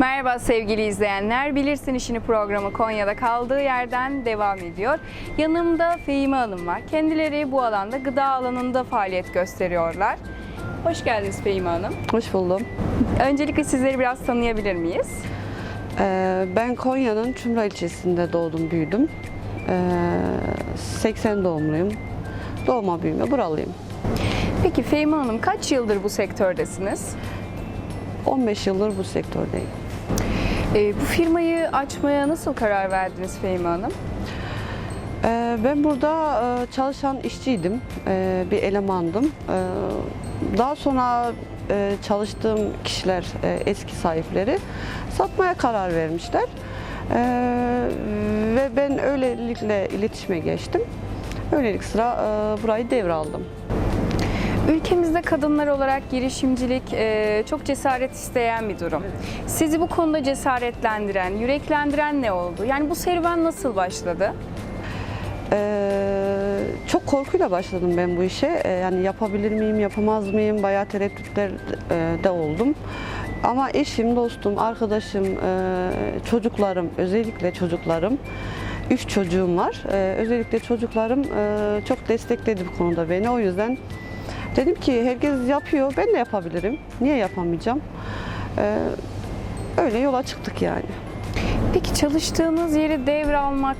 Merhaba sevgili izleyenler. Bilirsin İşini programı Konya'da kaldığı yerden devam ediyor. Yanımda Fehime Hanım var. Kendileri bu alanda gıda alanında faaliyet gösteriyorlar. Hoş geldiniz Fehime Hanım. Hoş buldum. Öncelikle sizleri biraz tanıyabilir miyiz? Ee, ben Konya'nın Çumra ilçesinde doğdum, büyüdüm. Ee, 80 doğumluyum. Doğma büyüme buralıyım. Peki Fehime Hanım kaç yıldır bu sektördesiniz? 15 yıldır bu sektördeyim. Ee, bu firmayı açmaya nasıl karar verdiniz Fehime Hanım? Ee, ben burada e, çalışan işçiydim, e, bir elemandım. Ee, daha sonra e, çalıştığım kişiler, e, eski sahipleri satmaya karar vermişler. Ee, ve ben öylelikle iletişime geçtim. Öylelik sıra e, burayı devraldım. Ülkemizde kadınlar olarak girişimcilik e, çok cesaret isteyen bir durum. Sizi bu konuda cesaretlendiren, yüreklendiren ne oldu? Yani bu serüven nasıl başladı? Ee, çok korkuyla başladım ben bu işe. Ee, yani yapabilir miyim, yapamaz mıyım? Bayağı tereddütler e, de oldum. Ama eşim, dostum, arkadaşım, e, çocuklarım, özellikle çocuklarım, üç çocuğum var. Özellikle çocuklarım e, çok destekledi bu konuda beni. O yüzden dedim ki herkes yapıyor, ben de yapabilirim. Niye yapamayacağım? Ee, öyle yola çıktık yani. Peki çalıştığınız yeri devralmak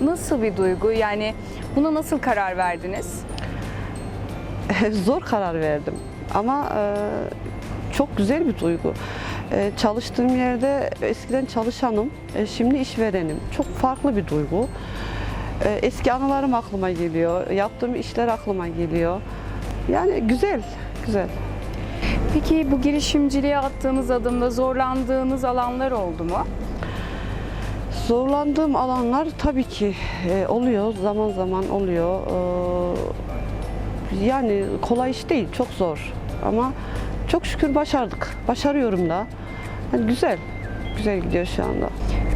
nasıl bir duygu? Yani buna nasıl karar verdiniz? zor karar verdim ama e, çok güzel bir duygu. E, çalıştığım yerde eskiden çalışanım, e, şimdi işverenim. Çok farklı bir duygu. E, eski anılarım aklıma geliyor, yaptığım işler aklıma geliyor. Yani güzel, güzel. Peki bu girişimciliğe attığınız adımda zorlandığınız alanlar oldu mu? Zorlandığım alanlar tabii ki e, oluyor, zaman zaman oluyor. E, yani kolay iş değil, çok zor. Ama çok şükür başardık. Başarıyorum da. Yani güzel, güzel gidiyor şu anda.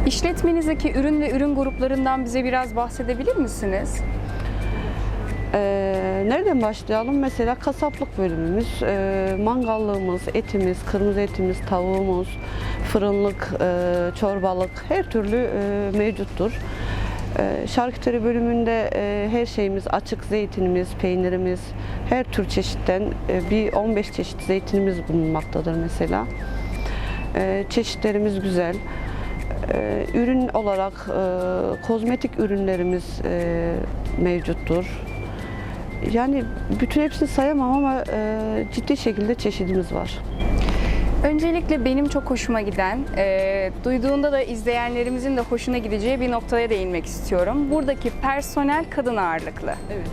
İşletmenizdeki ürün ve ürün gruplarından bize biraz bahsedebilir misiniz? Ee, nereden başlayalım? Mesela kasaplık bölümümüz, e, mangallığımız, etimiz, kırmızı etimiz, tavuğumuz, fırınlık, e, çorbalık her türlü e, mevcuttur. E, şarküteri bölümünde e, her şeyimiz açık zeytinimiz, peynirimiz, her tür çeşitten e, bir 15 çeşit zeytinimiz bulunmaktadır mesela. E, çeşitlerimiz güzel. E, ürün olarak e, kozmetik ürünlerimiz e, mevcuttur. Yani bütün hepsini sayamam ama e, ciddi şekilde çeşidimiz var. Öncelikle benim çok hoşuma giden, e, duyduğunda da izleyenlerimizin de hoşuna gideceği bir noktaya değinmek istiyorum. Buradaki personel kadın ağırlıklı. Evet.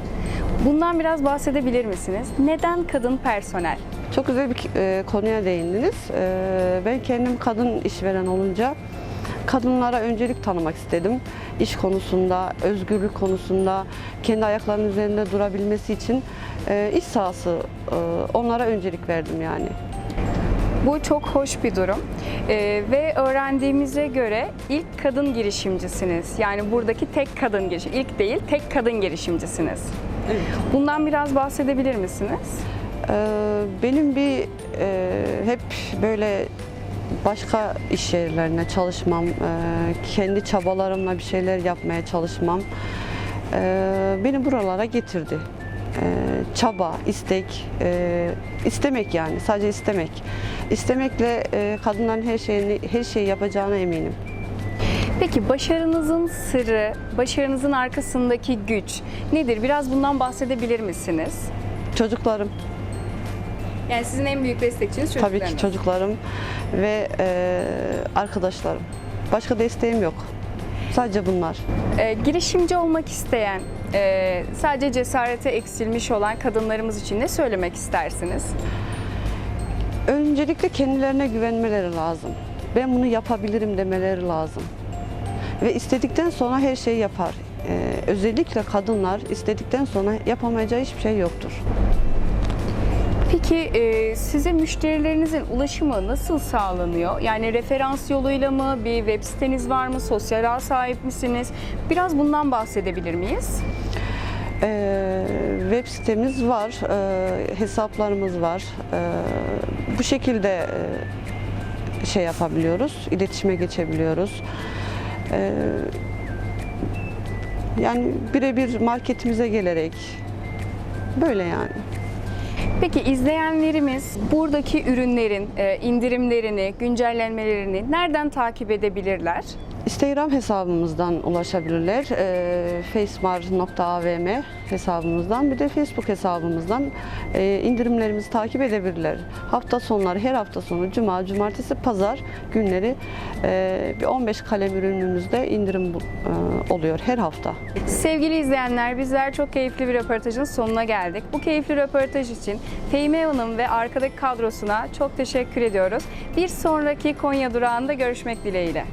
Bundan biraz bahsedebilir misiniz? Neden kadın personel? Çok güzel bir e, konuya değindiniz. E, ben kendim kadın işveren olunca kadınlara öncelik tanımak istedim. İş konusunda, özgürlük konusunda, kendi ayaklarının üzerinde durabilmesi için e, iş sahası e, onlara öncelik verdim yani. Bu çok hoş bir durum E, ve öğrendiğimize göre ilk kadın girişimcisiniz. Yani buradaki tek kadın girişim, ilk değil tek kadın girişimcisiniz. Bundan biraz bahsedebilir misiniz? Ee, Benim bir e, hep böyle başka iş yerlerine çalışmam, e, kendi çabalarımla bir şeyler yapmaya çalışmam e, beni buralara getirdi. E, Çaba, istek, istemek yani sadece istemek. İstemekle kadınların her şeyini her şeyi yapacağına eminim. Peki başarınızın sırrı, başarınızın arkasındaki güç nedir? Biraz bundan bahsedebilir misiniz? Çocuklarım, Yani sizin en büyük destekçiniz tabii çocuklarınız. ki çocuklarım ve e, arkadaşlarım. Başka desteğim yok. Sadece bunlar. Ee, girişimci olmak isteyen, e, sadece cesarete eksilmiş olan kadınlarımız için ne söylemek istersiniz? Öncelikle kendilerine güvenmeleri lazım. Ben bunu yapabilirim demeleri lazım. Ve istedikten sonra her şeyi yapar. Ee, özellikle kadınlar istedikten sonra yapamayacağı hiçbir şey yoktur. Peki e, size müşterilerinizin ulaşımı nasıl sağlanıyor? Yani referans yoluyla mı, bir web siteniz var mı, sosyal ağ sahip misiniz? Biraz bundan bahsedebilir miyiz? Ee, web sitemiz var, e, hesaplarımız var. Ee, bu şekilde e, şey yapabiliyoruz, iletişime geçebiliyoruz. Ee, yani birebir marketimize gelerek böyle yani. Peki izleyenlerimiz buradaki ürünlerin e, indirimlerini, güncellenmelerini nereden takip edebilirler? Instagram hesabımızdan ulaşabilirler. E, facemar.avm hesabımızdan bir de Facebook hesabımızdan e, indirimlerimizi takip edebilirler. Hafta sonları her hafta sonu cuma, cumartesi, pazar günleri e, bir 15 kalem ürünümüzde indirim e, oluyor her hafta. Sevgili izleyenler bizler çok keyifli bir röportajın sonuna geldik. Bu keyifli röportaj için Fehime Hanım ve arkadaki kadrosuna çok teşekkür ediyoruz. Bir sonraki Konya durağında görüşmek dileğiyle.